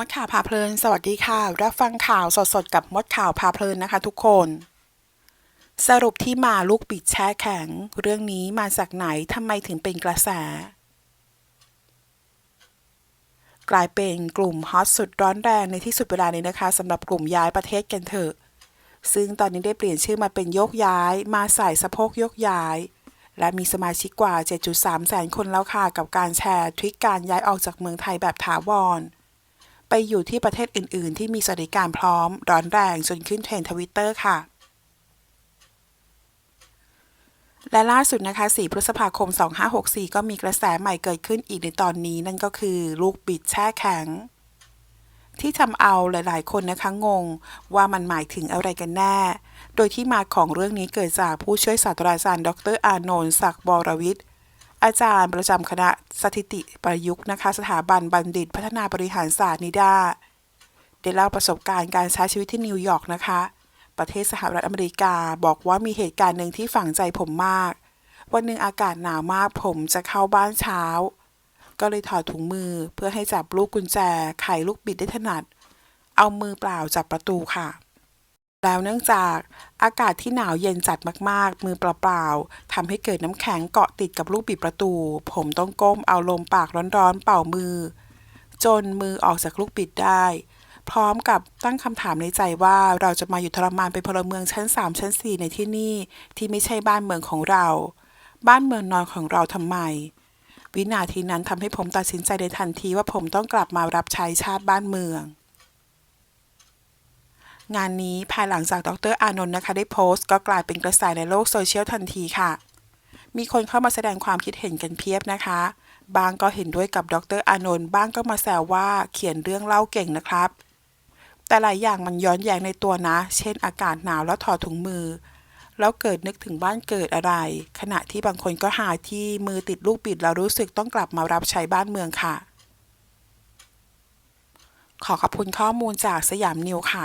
มดข่าวพาเพลิน สวัสดีค่ะ รับฟังข่าวสดๆ กับมดข่าวพาเพลินนะคะทุกคน สรุปที่มาลูกปิดแช่แข็ง เรื่องนี้มาจากไหนทำไมถึงเป็นกระแส กลายเป็นกลุ่มฮอตสุดร้อนแรงในที่สุดเวลานี้นะคะสำหรับกลุ่มย้ายประเทศกันเถอะ ซึ่งตอนนี้ได้เปลี่ยนชื่อมาเป็นยกย้าย มาใส่สะโพกยกย้าย และมีสมาชิกกว่า 7.3 แสนคนแล้วค่ะกับการแชร์ทริคการย้ายออกจากเมืองไทยแบบถาวร ไปอยู่ที่ประเทศอื่น ๆ ที่มีสวัสดิการพร้อม ร้อนแรงจนขึ้นเทรนด์ทวิตเตอร์ค่ะ และล่าสุดนะคะ 4 พฤษภาคม 2564 ก็มีกระแสใหม่เกิดขึ้นอีกในตอนนี้ นั่นก็คือลูกบิดแช่แข็ง ที่ทำเอาหลาย ๆ คนนะคะงงว่ามันหมายถึงอะไรกันแน่ โดยที่มาของเรื่องนี้เกิดจากผู้ช่วยศาสตราจารย์ ดรอานนท์ศักดิ์บรวิทย์ อาจารย์ประจำคณะสถิติประยุกต์นะคะ สถาบันบัณฑิต พัฒนาบริหารศาสตร์นิดาได้เล่าประสบการณ์การใช้ชีวิตที่นิวยอร์กนะคะ ประเทศสหรัฐอเมริกาบอกว่ามีเหตุการณ์หนึ่งที่ฝังใจผมมาก วันหนึ่งอากาศหนาวมากผมจะเข้าบ้านเช้า ก็เลยถอดถุงมือเพื่อให้จับลูกกุญแจไขลูกบิดได้ถนัด เอามือเปล่าจับประตูค่ะ แล้วเนื่องจากอากาศที่หนาวเย็นจัดมากๆ มือเปล่าๆทำให้เกิดน้ำแข็งเกาะติดกับลูกบิดประตู ผมต้องก้มเอาลมปากร้อนๆ เป่ามือ จนมือออกจากลูกบิดได้ พร้อมกับตั้งคำถามในใจว่าเราจะมาอยู่ทรมานเป็นพลเมืองชั้น 3 ชั้น 4 ในที่นี่ที่ไม่ใช่บ้านเมืองของเรา บ้านเมืองนอนของเราทำไม วินาทีนั้นทำให้ผมตัดสินใจในทันทีว่าผมต้องกลับมารับใช้ชาติบ้านเมือง งานนี้ภายหลังจากดรอานนท์นะคะได้โพสต์ก็กลายเป็นกระแสในโลกโซเชียลทันทีค่ะ มีคนเข้ามาแสดงความคิดเห็นกันเพียบนะคะ บางก็เห็นด้วยกับดรอานนท์บ้างก็มาแซวว่าเขียนเรื่องเล่าเก่งนะครับ แต่หลายอย่างมันย้อนแย้งในตัวนะ เช่นอากาศหนาวแล้วถอดถุงมือ แล้วเกิดนึกถึงบ้านเกิดอะไร ขณะที่บางคนก็หาที่มือติดลูกบิดแล้วรู้สึกต้องกลับมารับใช้บ้านเมืองค่ะ ขอขอบคุณข้อมูลจากสยามนิวค่ะ